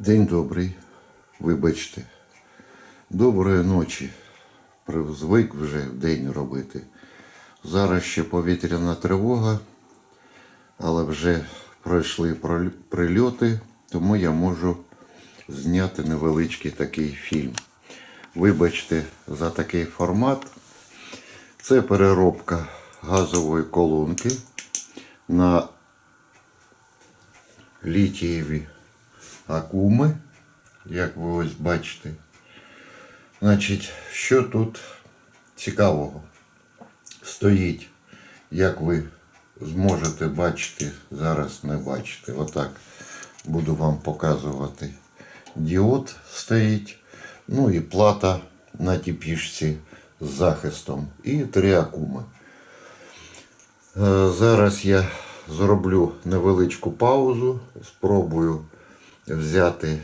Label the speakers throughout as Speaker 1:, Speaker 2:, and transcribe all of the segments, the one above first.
Speaker 1: День добрий, вибачте. Доброї ночі. Звик вже в день робити. Зараз ще повітряна тривога, але вже пройшли прильоти, тому я можу зняти невеличкий такий фільм. Вибачте за такий формат. Це переробка газової колонки на літієві акуми, як ви ось бачите. Значить, що тут цікавого? Стоїть, як ви зможете бачити, зараз не бачите. Отак буду вам показувати. Діод стоїть, ну і плата на тіпішці з захистом. І три акуми. Е, Зараз я зроблю невеличку паузу, спробую взяти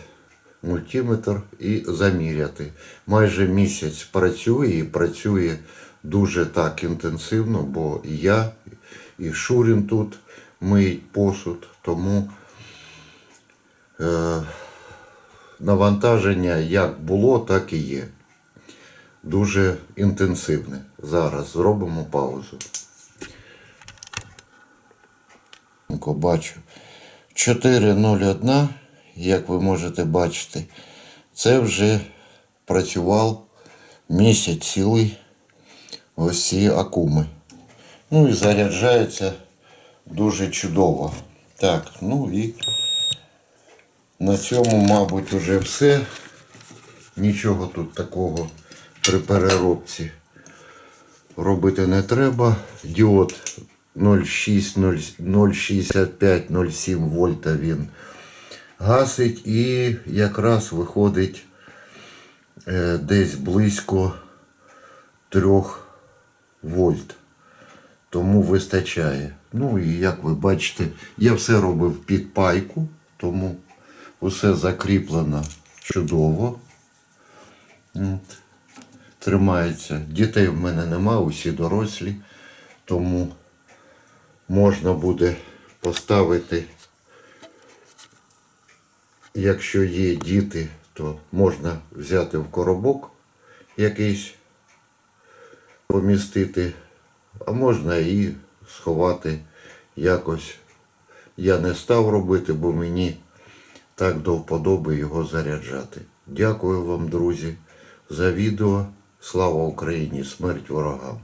Speaker 1: мультиметр і заміряти. Майже місяць працює і працює дуже так інтенсивно, бо і я і Шурін тут миють посуд, тому е, навантаження як було, так і є. Дуже інтенсивне. Зараз зробимо паузу. Бачу. 4.01, як ви можете бачити, це вже працював місяць цілий ось ці акуми. Ну і заряджається дуже чудово. Так, ну і на цьому, мабуть, уже все. Нічого тут такого при переробці робити не треба. Діод 0,6, 065, 0,7 вольта він гасить і якраз виходить е, десь близько 3 вольт. Тому вистачає. Ну і як ви бачите, я все робив під пайку, тому усе закріплено чудово. От. Тримається. Дітей в мене нема, усі дорослі, тому можна буде поставити, якщо є діти, то можна взяти в коробок якийсь, помістити, а можна і сховати якось. Я не став робити, бо мені так до вподоби його заряджати. Дякую вам, друзі, за відео. Слава Україні! Смерть ворогам!